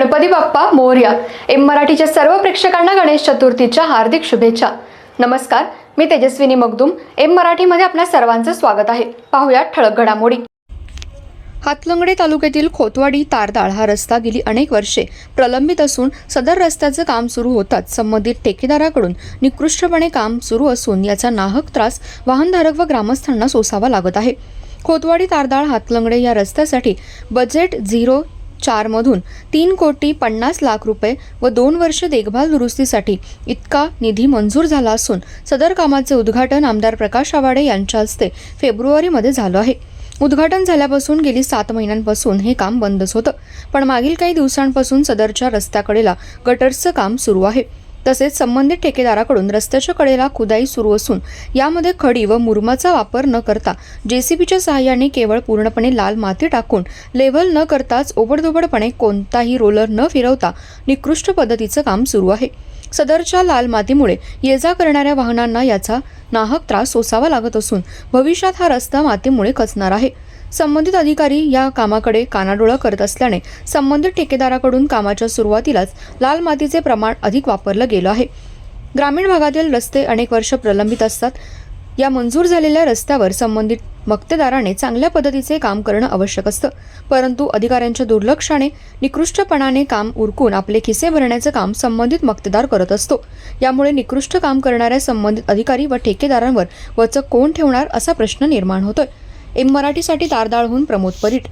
Ganpati Bappa Morya. M मराठीच्या सर्व प्रेक्षकांना गणेश चतुर्थीच्या हार्दिक शुभेच्छा. नमस्कार मी तेजस्विनी मगदुम. एम मराठीमध्ये आपल्या सर्वांचं स्वागत आहे. पाहुयात ठळक घडामोडी. हातलंगडे तालुक्यातील खोतवाडी तारदाळ हा रस्ता गेली अनेक वर्षे प्रलंबित असून सदर रस्त्याचं काम सुरू होताच संबंधित ठेकेदाराकडून निकृष्टपणे काम सुरू असून याचा नाहक त्रास वाहनधारक व ग्रामस्थांना सोसावा लागत आहे. खोतवाडी तारदाळ हातलंगडे या रस्त्यासाठी बजेट झिरो चारमधून तीन कोटी पन्नास लाख रुपये व दोन वर्ष देखभाल दुरुस्तीसाठी इतका निधी मंजूर झाला असून सदर कामाचे उद्घाटन आमदार प्रकाश आवाडे यांच्या हस्ते फेब्रुवारीमध्ये झालं आहे. उद्घाटन झाल्यापासून गेली सात महिन्यांपासून हे काम बंदच होतं. पण मागील काही दिवसांपासून सदरच्या रस्त्याकडेला गटर्सचं काम सुरू आहे. तसेच संबंधित ठेकेदाराकडून रस्त्याच्या कडेला खुदाई सुरू असून यामध्ये खडी व मुरमाचा वापर न करता जेसीबीच्या सहाय्याने केवळ पूर्णपणे लाल माती टाकून लेव्हल न करताच ओबडधोबडपणे कोणताही रोलर न फिरवता निकृष्ट पद्धतीचं काम सुरू आहे. सदरच्या लाल मातीमुळे ये जा करणाऱ्या वाहनांना याचा नाहक त्रास सोसावा लागत असून भविष्यात हा रस्ता मातीमुळे खचणार आहे. संबंधित अधिकारी या कामाकडे कानाडोळा करत असल्याने संबंधित ठेकेदाराकडून कामाच्या सुरुवातीलाच लाल मातीचे प्रमाण अधिक वापरलं गेलं आहे. ग्रामीण भागातील रस्ते अनेक वर्ष प्रलंबित असतात. या मंजूर झालेल्या रस्त्यावर संबंधित मक्तेदाराने चांगल्या पद्धतीचे काम करणं आवश्यक असतं. परंतु अधिकाऱ्यांच्या दुर्लक्षाने निकृष्टपणाने काम उरकून आपले खिसे भरण्याचं काम संबंधित मक्तेदार करत असतो. यामुळे निकृष्ट काम करणाऱ्या संबंधित अधिकारी व ठेकेदारांवर वचक कोण ठेवणार असा प्रश्न निर्माण होतोय. एम मराठीसाठी तारदाळहून प्रमोद परीट.